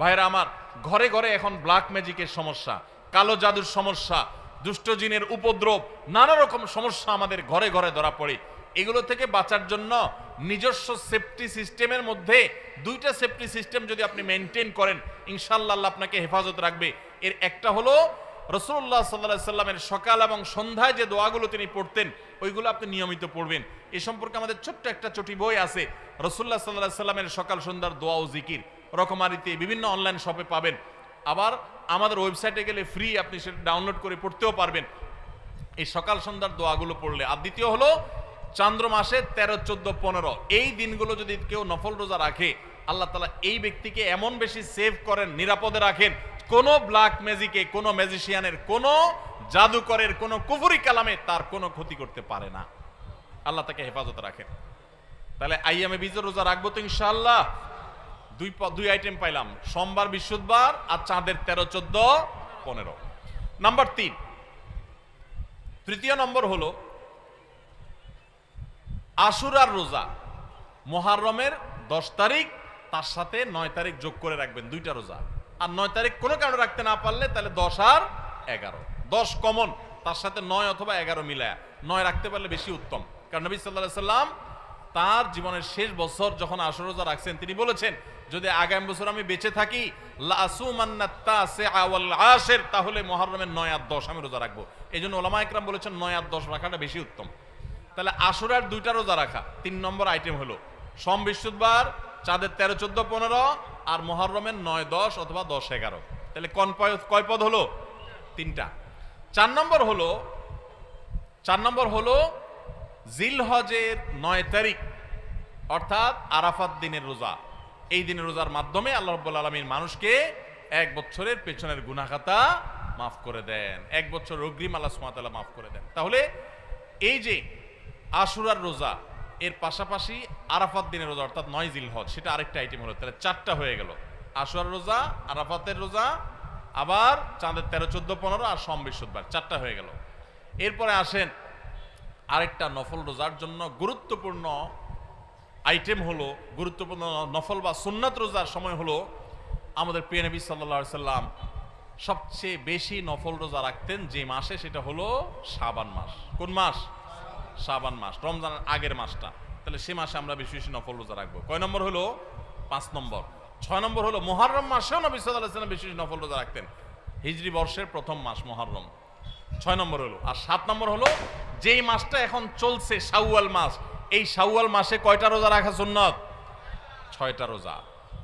ভাইরা আমার, ঘরে ঘরে এখন ব্ল্যাক ম্যাজিকের সমস্যা, কালো জাদুর সমস্যা দুষ্টজিনের উপদ্রব, নানা রকম সমস্যা আমাদের ঘরে ঘরে ধরা পড়ে। এগুলো থেকে বাঁচার জন্য নিজস্ব সেফটি সিস্টেমের মধ্যে দুইটা সেফটি সিস্টেম যদি আপনি মেনটেন করেন ইনশাল্লাহ আপনাকে হেফাজত রাখবে। এর একটা হলো রসুল্লাহ সাল্লা সাল্লামের সকাল এবং সন্ধ্যায় যে দোয়াগুলো তিনি পড়তেন, ওইগুলো আপনি নিয়মিত পড়বেন। এ সম্পর্কে আমাদের ছোট্ট একটা চটি বই আছে, রসুল্লাহ সাল্লাহ সাল্লামের সকাল সন্ধ্যার দোয়া ও জিকির। রকমারিতে বিভিন্ন অনলাইন শপে পাবেন। আবার আমাদের ওয়েবসাইটে গেলে ফ্রি আপনি সেটা ডাউনলোড করে পড়তেও পারবেন। এই সকাল সন্ধ্যার দোয়াগুলো পড়লে। আর দ্বিতীয় হলো, চান্দ্র মাসে তেরো, চোদ্দ, পনেরো। এই দিনগুলো যদি কেউ নফল রোজা রাখে, আল্লাহ তালা এই ব্যক্তিকে এমন বেশি সেভ করেন, নিরাপদে রাখেন। কোনো ব্ল্যাক ম্যাজিকে কোনো ম্যাজিশিয়ানের কোনো জাদুকরের, কোনো কুফুরি কালামে তার কোনো ক্ষতি করতে পারে না। আল্লাহ তাকে হেফাজতে রাখেন। তাহলে আইয়ামে বীজের রোজা রাখব তো ইনশাআল্লাহ। দুই দুই আইটেম পাইলাম। সোমবার, বৃহস্পতিবার আর চাঁদের তেরো, চোদ্দ, পনেরো। নাম্বার তিন। তৃতীয় নম্বর হলো, আশুরার রোজা মহারমের দশ তারিখ, তার সাথে নয় তারিখ যোগ করে রাখবেন, দুইটা রোজা। আর নয় তারিখ কোনো কারণে রাখতে না পারলে তাহলে দশ আর এগারো। দশ কমন, তার সাথে নয় অথবা এগারো মিলায়া। নয় রাখতে পারলে বেশি উত্তম। কারণ নবী সাল্লাহ সাল্লাম তার জীবনের শেষ বছর যখন আশুর রোজা রাখছেন, তিনি বলেছেন, যদি আগামী বছর আমি বেঁচে থাকি তাহলে মহারমের নয় আর দশ আমি রোজা রাখব। এই জন্য ওলামা একরাম বলেছেন, নয় আর দশ রাখাটা বেশি উত্তম। তাহলে আশুরার দুইটা রোজা রাখা, তিন নম্বর আইটেম হলো, সোম, বৃহস্পতিবার, চাঁদের তেরো, চোদ্দ, পনেরো, আর মহরমের নয়, দশ অথবা দশ, এগারো। তাহলে কয় পদ হলো? তিনটা। চার নম্বর হলো, চার নম্বর হলো জিলহজের নয় তারিখ, অর্থাৎ আরাফাত দিনের রোজা। এই দিনের রোজার মাধ্যমে আল্লাহ রব্বুল আলমীর মানুষকে এক বছরের পেছনের গুনাখাতা মাফ করে দেন, এক বছর অগ্রিম আল্লাহ সুমাতাল্লাহ মাফ করে দেন। তাহলে এই যে আশুরার রোজা, এর পাশাপাশি আরাফাত দিনের রোজা, অর্থাৎ নয় জিলহজ, সেটা আরেকটা আইটেম হলো, তাহলে চারটা হয়ে গেল। আশুরার রোজা, আরাফাতের রোজা, আবার চাঁদের তেরো, চোদ্দ, পনেরো আর সোম, বৃহস্পতিবার, চারটা হয়ে গেল। এরপরে আসেন আরেকটা নফল রোজার জন্য গুরুত্বপূর্ণ আইটেম হলো, গুরুত্বপূর্ণ নফল বা সুন্নাত রোজার সময় হলো আমাদের প্রিয় নবী সাল্লা সাল্লাম সবচেয়ে বেশি নফল রোজা রাখতেন যে মাসে, সেটা হলো শাবান মাস। কোন মাস? শাবান মাস, রমজানের আগের মাসটা। তাহলে সে মাসে আমরা বেশি বেশি নফল রোজা রাখব। কয় নম্বর হলো? পাঁচ নম্বর। ছয় নম্বর হলো মহারম মাসেও নবী সাল্লাহ সাল্লাম বেশি বেশি নফল রোজা রাখতেন। হিজরি বর্ষের প্রথম মাস মহারম ছয় নম্বর হলো। আর সাত নম্বর হলো, যেই মাসটা এখন চলছে শাওয়াল মাস, এই শাওয়াল মাসে কয়টা রোজা রাখা সুন্নত? ছয়টা রোজা।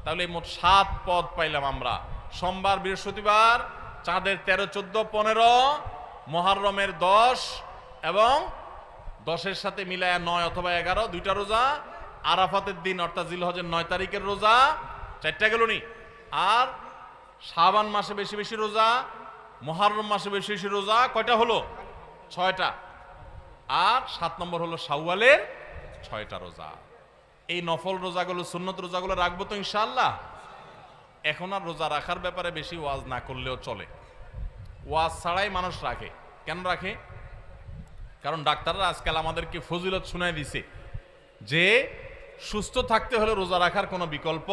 তাহলে মোট সাত পদ পাইলাম আমরা। সোমবার, বৃহস্পতিবার, চাঁদের তেরো, চোদ্দ, পনেরো, মহারমের দশ এবং দশের সাথে মিলায় নয় অথবা এগারো, দুইটা রোজা। আরাফাতের দিন, অর্থাৎ জিলহজের নয় তারিখের রোজা। চারটা গেল নি? আর শাবান মাসে বেশি বেশি রোজা মহারম মাসে বেশি বেশি রোজা কয়টা হলো? ছয়টা। আর সাত নম্বর হলো শাওয়ালের ছয়টা রোজা। এই নফল রোজাগুলো, সুন্নত রোজাগুলো রাখব তো ইনশাল্লাহ এখন আর রোজা রাখার ব্যাপারে বেশি ওয়াজ না করলেও চলে। ওয়াজ ছাড়াই মানুষ রাখে। কেন রাখে? কারণ ডাক্তাররা আজকাল আমাদেরকে ফজিলত শুনাই দিছে যে সুস্থ থাকতে হলে রোজা রাখার কোনো বিকল্প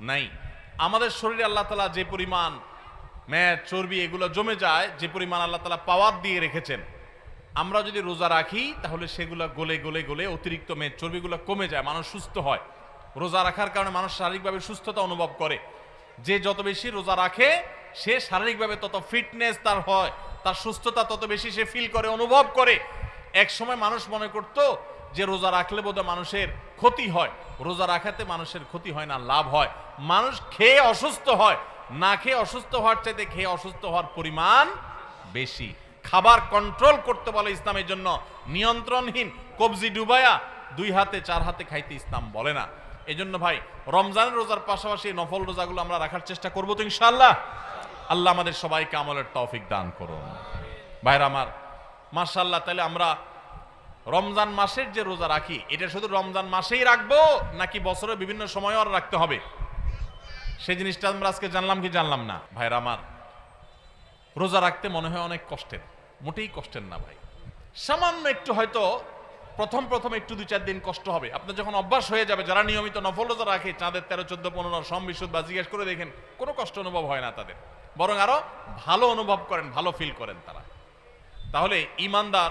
নাই। আমাদের শরীরে আল্লাহ তালা যে পরিমাণ ম্যাট চর্বি, এগুলো জমে যায়, যে পরিমাণ আল্লাহ তালা পাওয়ার দিয়ে রেখেছেন। আমরা যদি রোজা রাখি, তাহলে সেগুলো গলে গলে গলে অতিরিক্ত মেদ চর্বিগুলো কমে যায়, মানুষ সুস্থ হয়। রোজা রাখার কারণে মানুষ শারীরিকভাবে সুস্থতা অনুভব করে। যে যত বেশি রোজা রাখে, সে শারীরিকভাবে তত ফিটনেস তার হয়, তার সুস্থতা তত বেশি সে ফিল করে, অনুভব করে। এক সময় মানুষ মনে করতো যে রোজা রাখলে বোধহয় মানুষের ক্ষতি হয়, রোজা রাখাতে মানুষের ক্ষতি হয় না, লাভ হয়। মানুষ খেয়ে অসুস্থ হয় না খেয়ে অসুস্থ হওয়ার চাইতে খেয়ে অসুস্থ হওয়ার পরিমাণ বেশি। খাবার কন্ট্রোল করতে বলে ইসলামের জন্য। নিয়ন্ত্রণহীন কবজি ডুবায়া দুই হাতে, চার হাতে খাইতে ইসলাম বলে না। এই জন্য ভাই, রমজানের রোজার পাশাপাশি নফল রোজাগুলো আমরা রাখার চেষ্টা করব তো ইনশাল্লাহ আল্লাহ আমাদের সবাইকে আমলের তৌফিক দান করুন। ভাইরা আমার মার্শাল্লাহ তাহলে আমরা রমজান মাসের যে রোজা রাখি, এটা শুধু রমজান মাসেই রাখব নাকি বছরের বিভিন্ন সময়ও আর রাখতে হবে? সেই জিনিসটা আমরা আজকে জানলাম কি জানলাম না? ভাইরা আমার, রোজা রাখতে মনে হয় অনেক কষ্টের, মোটেই কষ্টের না ভাই। সামান্য একটু হয়তো প্রথম প্রথম একটু দুই চার দিন কষ্ট হবে। আপনার যখন অভ্যাস হয়ে যাবে, যারা নিয়মিত নফল রোজা রাখে, চাঁদের তেরো, চোদ্দ, পনেরো, সম, বিশুদ্ধ বা জিজ্ঞেস করে দেখেন, কোনো কষ্ট অনুভব হয় না তাদের। বরং আরও ভালো অনুভব করেন, ভালো ফিল করেন তারা। তাহলে ইমানদার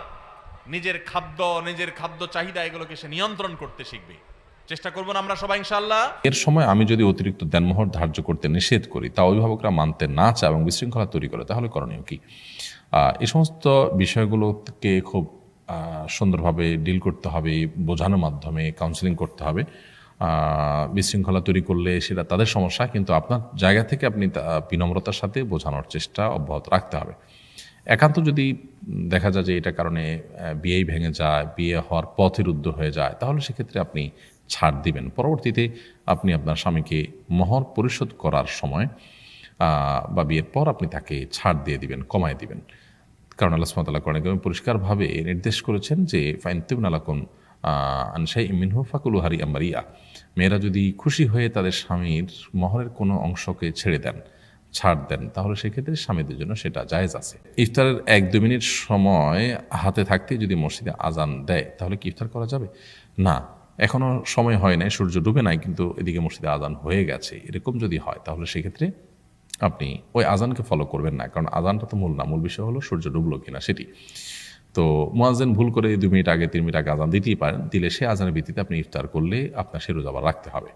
নিজের খাদ্য নিজের খাদ্য চাহিদা এগুলোকে সে নিয়ন্ত্রণ করতে শিখবে। চেষ্টা করব না আমরা সবাই ইনশাল্লাহ এর সময় আমি যদি অতিরিক্ত দেনমোহর ধার্য করতে নিষেধ করি, তা অভিভাবকরা মানতে না চায় এবং বিশৃঙ্খলা তৈরি করে, তাহলে করণীয় কি? এই সমস্ত বিষয়গুলোকে খুব সুন্দরভাবে ডিল করতে হবে, বোঝানোর মাধ্যমে কাউন্সিলিং করতে হবে। বিশৃঙ্খলা তৈরি করলে সেটা তাদের সমস্যা, কিন্তু আপনার জায়গা থেকে আপনি বিনম্রতার সাথে বোঝানোর চেষ্টা অব্যাহত রাখতে হবে। একান্ত যদি দেখা যায় যে এটা কারণে বিয়েই ভেঙে যায়, বিয়ে হওয়ার পথে রুদ্ধ হয়ে যায়, তাহলে সেক্ষেত্রে আপনি ছাড় দিবেন। পরবর্তীতে আপনি আপনার স্বামীকে মহর পরিশোধ করার সময় বা বিয়ের পর আপনি তাকে ছাড় দিয়ে দিবেন, কমায় দিবেন। কারণ আল্লাহ সুমতাল্লাহ করেন পরিষ্কারভাবে নির্দেশ করেছেন যে ফাইনতুন আলাকুন আনসাই মিনহু ফাকুলু হারি আমারিয়া মেয়েরা যদি খুশি হয়ে তাদের স্বামীর মহরের কোনো অংশকে ছেড়ে দেন, ছাড় দেন, তাহলে সেক্ষেত্রে স্বামীদের জন্য সেটা জায়েজ আছে। ইফতারের এক দু মিনিট সময় হাতে থাকতে যদি মসজিদে আজান দেয়, তাহলে কি ইফতার করা যাবে? না। এখনও সময় হয় নাই, সূর্য ডুবে নাই, কিন্তু এদিকে মসজিদে আজান হয়ে গেছে। এরকম যদি হয়, তাহলে সেক্ষেত্রে আপনি ওই আজানকে ফলো করবেন না, কারণ আজানটা তো মূল না, মূল বিষয় হলো সূর্য ডুবলো কিনা সেটি। তো মোয়াজেন ভুল করে দুই মিনিট আগে, তিন মিনিট আগে আজান দিতেই পারেন, দিলে সে আজানের ভিত্তিতে আপনি ইফতার করলে আপনার সে আবার রাখতে হবে।